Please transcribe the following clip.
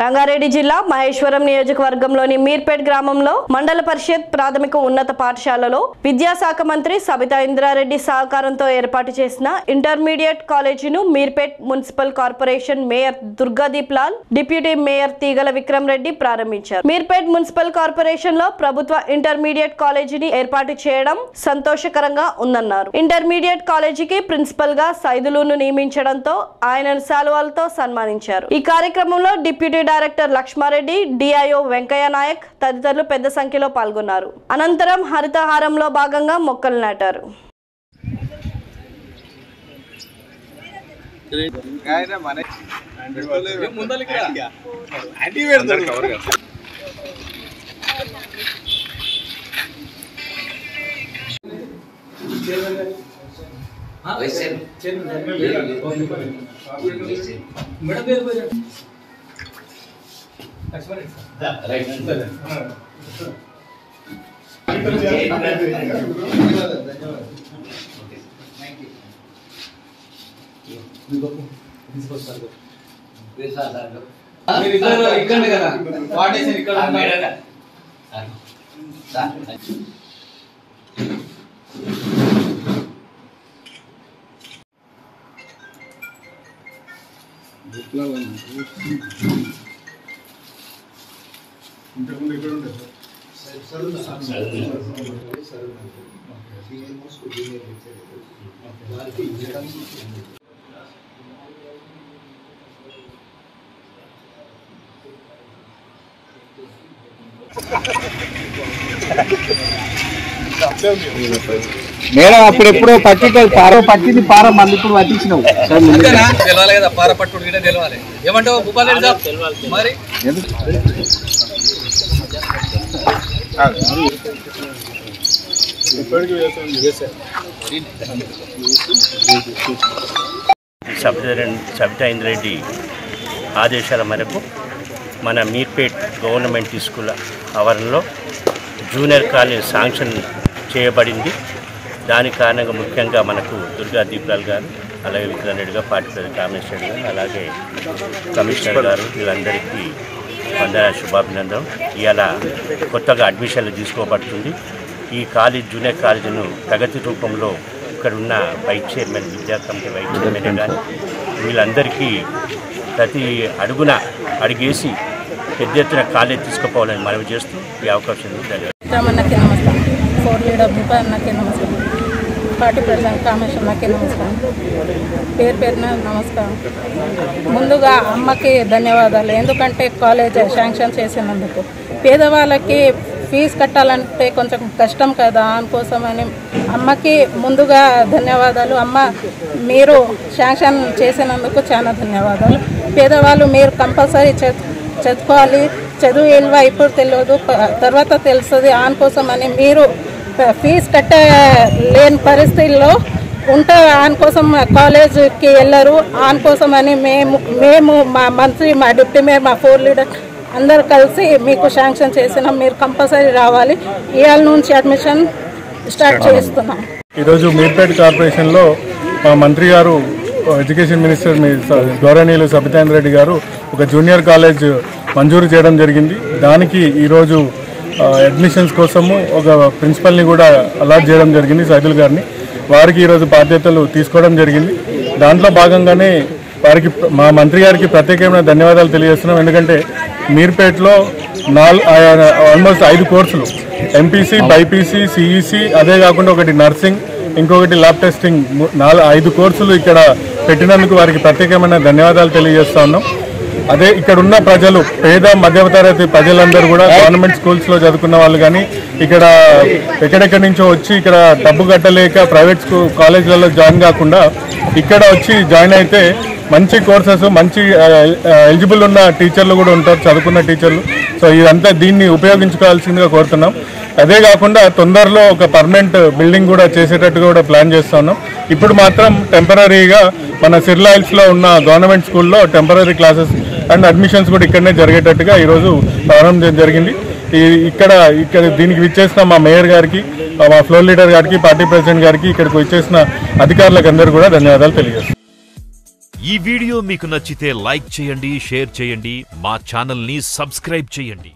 రంగారెడ్డి జిల్లా మహేశ్వరం నియోజకవర్గంలోని మీర్పేట్ గ్రామంలో మండల పరిషత్ ప్రాథమిక ఉన్నత పాఠశాలలో విద్యాశాఖ మంత్రి సబితా ఇంద్రారెడ్డి సహకారంతో ఏర్పాటు చేసిన intermediate కాలేజీను Meerpet municipal corporation mayor Durgadeep Lal deputy mayor Teegala Vikram Reddy ప్రారంభించారు. మీర్పేట్ మున్సిపల్ కార్పొరేషన్లో ప్రభుత్వ ఇంటర్మీడియట్ కాలేజీని ఏర్పాటు చేయడం సంతోషకరంగా ఉందన్నారు. ఇంటర్మీడియట్ కాలేజీకి ప్రిన్సిపల్గా సైదులును నియమించడంతో ఆయనను శాలువాలతో సన్మానించారు. ఈ కార్యక్రమంలో deputy director Laxma Reddy DIO Venkaiah Naik తదితరులు పెద్ద సంఖ్యలో పాల్గొన్నారు. అనంతరం హరితహారంలో భాగంగా మొక్కలు నాటారు. మీరు ఇద్దరు ఇక్కడ కదా వాటేషన్ ఇక్కడ ఉన్నారు. మేడం అప్పుడెప్పుడు పట్టి పార పట్టింది పార మంది ఇప్పుడు పట్టించినావు. తెలవాలి కదా పార పట్టుడు గిట్ట తెలవాలి. ఏమంటావు? మరి? సబితా సబితా ఇంద్రెడ్డి ఆదేశాల మేరకు మన మీర్పేట్ గవర్నమెంట్ స్కూల్ ఆవరణలో జూనియర్ కాలేజ్ శాంక్షన్ చేయబడింది. దాని కారణంగా ముఖ్యంగా మనకు దుర్గా దీపాల్ గారు అలాగే విక్రమ్ రెడ్డి గారు పార్టీ ప్రధాన కామేశ్వర్ గారు అలాగే కమిషనర్ గారు వీళ్ళందరికీ వందన శుభాభినందనం. ఇవాళ కొత్తగా అడ్మిషన్లు తీసుకోబడుతుంది. ఈ కాలేజ్ జూనియర్ కాలేజీను ప్రగతి రూపంలో ఇక్కడ ఉన్న వైస్ చైర్మన్ విద్యా కమిటీ వైస్ చైర్మన్ కానీ వీళ్ళందరికీ ప్రతి అడుగున అడిగేసి పెద్ద ఎత్తున కాలేజ్ తీసుకుపోవాలని మనవి చేస్తూ ఈ అవకాశం ధన్యవాదాలు నమస్కారం. ఫోర్ లీడర్ అన్నకి నమస్కారం. పార్టీ ప్రెసిడెంట్ కామేశ్వరమ్మకి నమస్కారం. పేరు పేరున నమస్కారం. ముందుగా అమ్మకి ధన్యవాదాలు. ఎందుకంటే కాలేజ్ శాంక్షన్ చేసినందుకు. పేదవాళ్ళకి ఫీజు కట్టాలంటే కొంచెం కష్టం కదా. అందుకోసమని అమ్మకి ముందుగా ధన్యవాదాలు. అమ్మ మీరు శాంక్షన్ చేసినందుకు చాలా ధన్యవాదాలు. పేదవాళ్ళు మీరు కంపల్సరీ చదువుకోవాలి. చదువు విలువ ఇప్పుడు తెలియదు. తర్వాత తెలుస్తుంది. అందుకోసమని మీరు ఫీజు కట్టే లేని పరిస్థితుల్లో ఉంటే అందుకోసం కాలేజీకి వెళ్ళరు. అందుకోసమని మేము మేము మా మంత్రి మా డిప్యూటీ మేయర్ మా ఫోర్ లీడర్ అందరు కలిసి మీకు శాంక్షన్ చేసినాం. మీరు కంపల్సరీ రావాలి. ఇవాళ నుంచి అడ్మిషన్ స్టార్ట్ చేస్తున్నాం. ఈరోజు మీర్పేట్ కార్పొరేషన్లో మా మంత్రి గారు ఎడ్యుకేషన్ మినిస్టర్ మీ గౌరవనీయులు సబితాంద్ర రెడ్డి గారు ఒక జూనియర్ కాలేజ్ మంజూరు చేయడం జరిగింది. దానికి ఈరోజు అడ్మిషన్స్ కోసము ఒక ప్రిన్సిపల్ని కూడా అలాట్ చేయడం జరిగింది సైదుల్ గారిని. వారికి ఈరోజు బాధ్యతలు తీసుకోవడం జరిగింది. దాంట్లో భాగంగానే వారికి మా మంత్రి గారికి ప్రత్యేకమైన ధన్యవాదాలు తెలియజేస్తున్నాం. ఎందుకంటే మీర్పేటలో నాలుగు ఆల్మోస్ట్ ఐదు కోర్సులు. ఎంపీసీ బైపీసీ సిఈసి అదే కాకుండా ఒకటి నర్సింగ్ ఇంకొకటి ల్యాబ్ టెస్టింగ్ నాలుగు ఐదు కోర్సులు ఇక్కడ పెట్టినందుకు వారికి ప్రత్యేకమైన ధన్యవాదాలు తెలియజేస్తా ఉన్నాం. అదే ఇక్కడ ఉన్న ప్రజలు పేద మధ్యతరగతి ప్రజలందరూ కూడా గవర్నమెంట్ స్కూల్స్లో చదువుకున్న వాళ్ళు కానీ ఇక్కడ ఎక్కడెక్కడి నుంచో వచ్చి ఇక్కడ డబ్బు కట్టలేక ప్రైవేట్ స్కూల్ కాలేజీలలో జాయిన్ కాకుండా ఇక్కడ వచ్చి జాయిన్ అయితే మంచి కోర్సెస్ మంచి ఎలిజిబుల్ ఉన్న టీచర్లు కూడా ఉంటారు చదువుకున్న టీచర్లు. సో ఇదంతా దీన్ని ఉపయోగించుకోవాల్సిందిగా కోరుతున్నాం. అదే కాకుండా తొందరలో ఒక పర్మనెంట్ బిల్డింగ్ కూడా చేసేటట్టుగా కూడా ప్లాన్ చేస్తున్నాం ఇప్పుడు మాత్రం టెంపరీగా మన సిర్లాయిల్స్లో ఉన్న గవర్నమెంట్ స్కూల్లో టెంపరీ క్లాసెస్ అండ్ అడ్మిషన్స్ కూడా ఇక్కడనే జరిగేటట్టుగా ఈరోజు ప్రారంభం జరిగింది. ఈ ఇక్కడ ఇక్కడ దీనికి విచ్చేసిన మా మేయర్ గారికి మా ఫ్లోర్ లీడర్ గారికి పార్టీ ప్రెసిడెంట్ గారికి ఇక్కడికి వచ్చేసిన అధికారులకు అందరూ కూడా ధన్యవాదాలు తెలియజేస్తాను ఈ వీడియో మీకు నచ్చితే లైక్ చేయండి షేర్ చేయండి మా ఛానల్ని సబ్స్క్రైబ్ చేయండి.